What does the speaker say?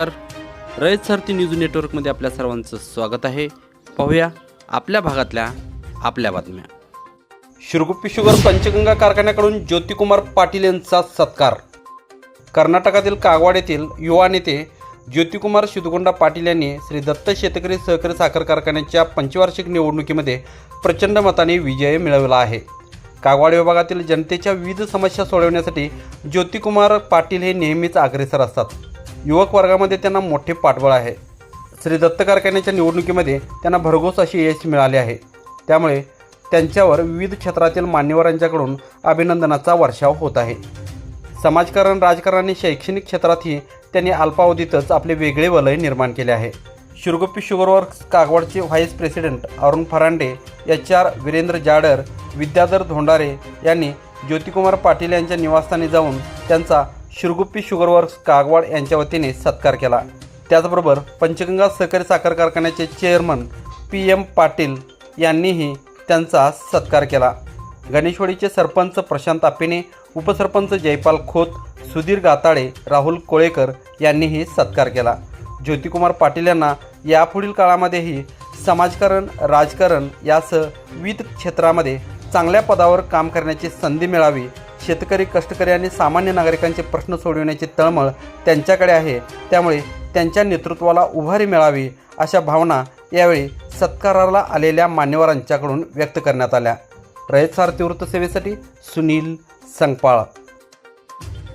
तर रयत सारथी न्यूज नेटवर्कमध्ये आपल्या सर्वांचं स्वागत आहे. पाहूया आपल्या भागातल्या आपल्या बातम्या. शिरगुप्पी शुगर पंचगंगा कारखान्याकडून ज्योतिकुमार पाटील यांचा सत्कार. कर्नाटकातील कागवाड येथील युवा नेते ज्योतिकुमार शिदगोंडा पाटील यांनी श्री दत्त शेतकरी सहकारी साखर कारखान्याच्या पंचवार्षिक निवडणुकीमध्ये प्रचंड मताने विजय मिळवला आहे. कागवाड विभागातील जनतेच्या विविध समस्या सोडवण्यासाठी ज्योतिकुमार पाटील हे नेहमीच अग्रेसर असतात. युवक वर्गामध्ये त्यांना मोठे पाठबळ आहे. श्री दत्त कारखान्याच्या निवडणुकीमध्ये त्यांना भरघोस असे यश मिळाले आहे. त्यामुळे त्यांच्यावर विविध क्षेत्रातील मान्यवरांच्याकडून अभिनंदनाचा वर्षाव होत आहे. समाजकारण राजकारण आणि शैक्षणिक क्षेत्रातही त्यांनी अल्पावधीतच आपले वेगळे वलय निर्माण केले आहे. Shirguppi sugar works कागवाडचे vice president Arun Pharande H R Virendra Jadar Vidyadhar Dhondare यांनी ज्योतिकुमार पाटील यांच्या निवासस्थानी जाऊन त्यांचा शिरगुप्पी शुगर वर्क्स कागवाड यांच्या वतीने सत्कार केला. त्याचबरोबर पंचगंगा सहकारी साखर कारखान्याचे चेअरमन पी एम पाटील यांनीही त्यांचा सत्कार केला. गणेशवाडीचे सरपंच प्रशांत आपेने उपसरपंच जयपाल खोत सुधीर गाताडे राहुल कोळेकर यांनीही सत्कार केला. ज्योतिकुमार पाटील यांना यापुढील काळामध्येही समाजकारण राजकारण यासह विविध क्षेत्रामध्ये चांगल्या पदावर काम करण्याची संधी मिळावी शेतकरी कष्टकरी आणि सामान्य नागरिकांचे प्रश्न सोडविण्याची तळमळ त्यांच्याकडे आहे. त्यामुळे त्यांच्या नेतृत्वाला उभारी मिळावी अशा भावना यावेळी सत्काराला आलेल्या मान्यवरांच्याकडून व्यक्त करण्यात आल्या. रयत सारथी वृत्तसेवेसाठी सुनील संगपाळ